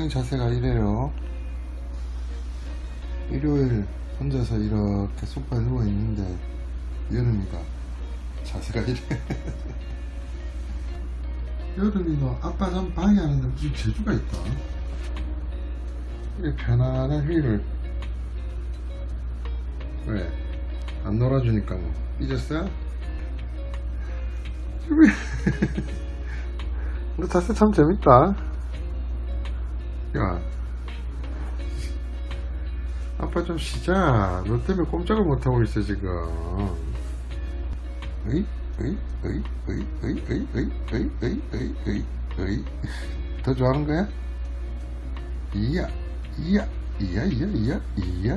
고양이 자세가 이래요. 일요일 혼자서 이렇게 소파에 누워 있는데 여름이가 자세가 이래. 여름이 너 아빠 잠 방해하는데 무슨 재주가 있다. 이게 편안한 휘를 왜? 안 놀아주니까 뭐 삐졌어요? 근데 자세 참 재밌다. 야. 아빠 좀 쉬자. 너 때문에 꼼짝을 못하고 있어, 지금. 으이, 으이, 으이, 으이, 으이, 으이, 으이, 으이, 으이, 으이, 으이, 으이. 더 좋아하는 거야? 이야, 이야, 이야, 이야, 이야, 이야.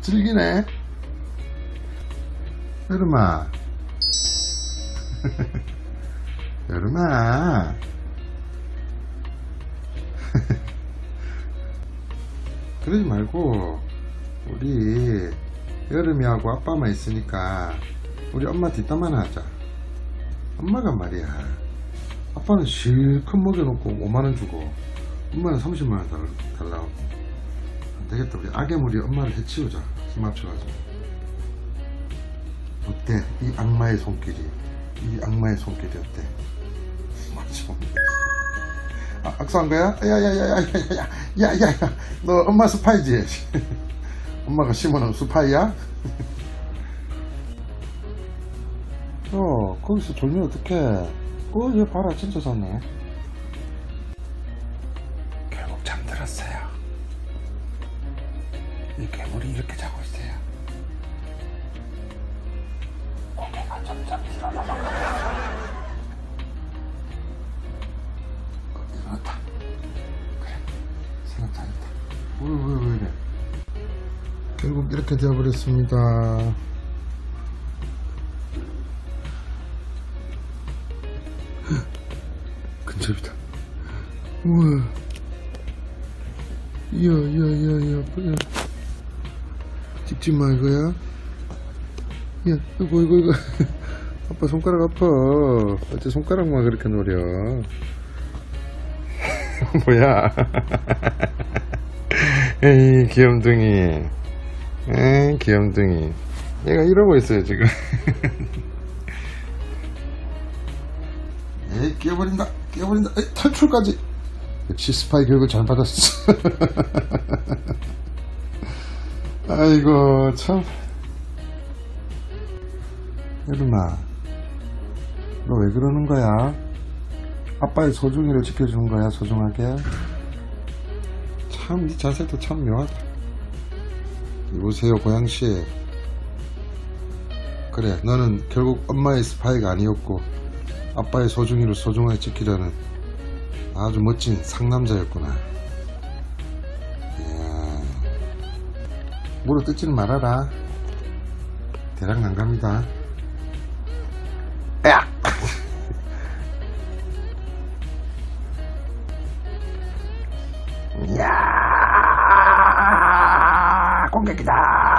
즐기네. 여름아. 여름아. 그러지 말고, 우리 여름이하고 아빠만 있으니까, 우리 엄마 뒷담화나 하자. 엄마가 말이야. 아빠는 실컷 먹여놓고 5만원 주고, 엄마는 30만원 달라고. 안 되겠다. 우리 악의 물이 엄마를 해치우자. 힘 합쳐가지고. 어때? 이 악마의 손길이. 이 악마의 손길이 어때? 맞지? 아, 악수한 거야? 야야야야야야야야야야 야, 야, 야. 너 엄마 스파이지? 엄마가 심어놓은 스파이야? 어 거기서 졸면 어떡해 어얘 봐라 진짜 잤네 결국 잠들었어요 이 괴물이 이렇게 자고 있어요 고개가 점점 일어나봐 왜 왜 왜 이래 결국 이렇게 되어버렸습니다. 근접이다. 우와. 이야 이야 이야 이야 뭐야 찍지 마 이거야. 야 이거 이거 이거. 아빠 손가락 아파. 어째 손가락만 그렇게 노려. 뭐야 에이 귀염둥이. 에이 귀염둥이. 얘가 이러고 있어요 지금. 에이 끼어버린다 끼어버린다. 에이, 탈출까지. 역시 스파이 교육을 잘 받았어. 아이고 참. 여름아 너 왜 그러는 거야? 아빠의 소중이를 지켜주는 거야 소중하게 참 이 자세도 참 묘하다. 여보세요 고양씨. 그래 너는 결국 엄마의 스파이가 아니었고 아빠의 소중이를 소중하게 지키려는 아주 멋진 상남자였구나. 이야. 물어 뜯지 말아라. 대략 난갑니다. 야! 야! Kong, get down.